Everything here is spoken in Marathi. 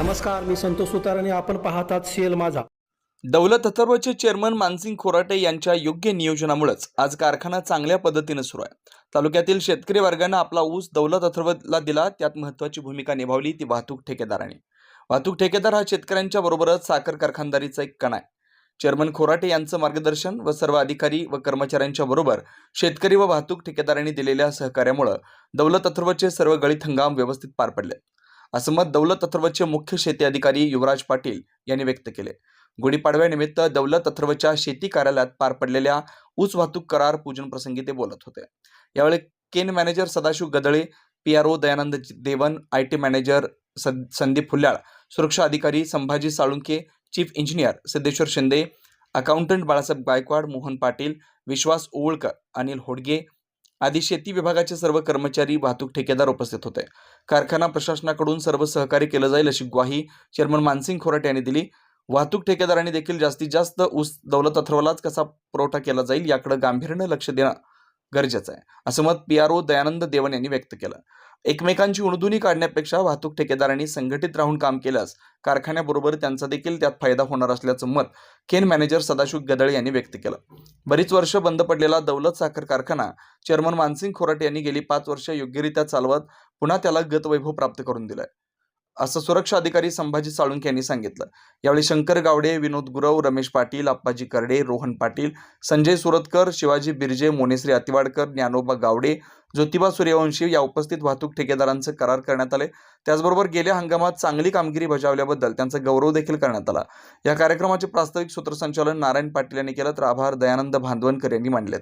नमस्कार मी संतोष सुतार आणि आपण पाहतात सीएल माझा. दौलत अथर्वचे चेअरमन मानसिंग खोराटे यांच्या योग्य नियोजनामुळेच आज कारखाना चांगल्या पद्धतीनं सुरू आहे. तालुक्यातील शेतकरी वर्गानं आपला ऊस दौलत अथर्वला दिला त्यात महत्त्वाची भूमिका निभावली ती वाहतूक ठेकेदाराने. वाहतूक ठेकेदार हा शेतकऱ्यांच्या बरोबरच साखर कारखानदारीचा एक कणा आहे. चेअरमन खोराटे यांचं मार्गदर्शन व सर्व अधिकारी व कर्मचाऱ्यांच्या बरोबर शेतकरी व वाहतूक ठेकेदारांनी दिलेल्या सहकार्यामुळं दौलत अथर्वचे सर्व गळीत हंगाम व्यवस्थित पार पडले. असं मत दौलत अथर्वचे मुख्य शेती अधिकारी युवराज पाटील यांनी व्यक्त केले. गुढीपाडव्यानिमित्त दौलत अथर्वच्या शेती कार्यालयात पार पडलेल्या ऊस वाहतूक करार पूजन प्रसंगी ते बोलत होते. यावेळी cane manager Sadashiv Gadale P R O Dayanand Devan I T manager Sandeep Phulyal सुरक्षा अधिकारी Sambhaji Salunke chief engineer Siddheshwar Shinde accountant Balasaheb Gaikwad Mohan Patil Vishwas Owalkar Anil Hodge आधी शेती विभागाचे सर्व कर्मचारी वाहतूक ठेकेदार उपस्थित होते. कारखाना प्रशासनाकडून सर्व सहकार्य केलं जाईल अशी ग्वाही चेअरमन मानसिंग खोराट यांनी दिली. वाहतूक ठेकेदारांनी देखील जास्तीत जास्त ऊस दौलत अथर्वलाच कसा पुरवठा केला जाईल याकडे गांभीर्यानं लक्ष देणं गरजेचं आहे. असं मत P R O Dayanand Devan यांनी व्यक्त केलं. एकमेकांची उणदुनी काढण्यापेक्षा वाहतूक ठेकेदारांनी संघटित राहून काम केल्यास कारखान्याबरोबर त्यांचा देखील त्यात फायदा होणार असल्याचं मत केन मॅनेजर सदाशिव गदळ यांनी व्यक्त केलं. बरीच वर्ष बंद पडलेला दौलत साखर कारखाना चेअरमन मानसिंग खोराट यांनी गेली पाच वर्ष योग्यरित्या चालवत पुन्हा त्याला गतवैभव प्राप्त करून दिलाय. असं सुरक्षा अधिकारी संभाजी साळुंके यांनी सांगितलं. यावेळी शंकर गावडे विनोद गुरव रमेश पाटील आप्पाजी कर्डे रोहन पाटील संजय सुरतकर शिवाजी बिर्जे मोनेश्री अतिवाडकर ज्ञानोबा गावडे ज्योतिबा सूर्यवंशी या उपस्थित वाहतूक ठेकेदारांचं करार करण्यात आले. त्याचबरोबर गेल्या हंगामात चांगली कामगिरी बजावल्याबद्दल त्यांचा गौरव देखील करण्यात आला. या कार्यक्रमाचे प्रास्ताविक सूत्रसंचालन नारायण पाटील यांनी केलं तर आभार दयानंद भांदवनकर यांनी मांडलेत.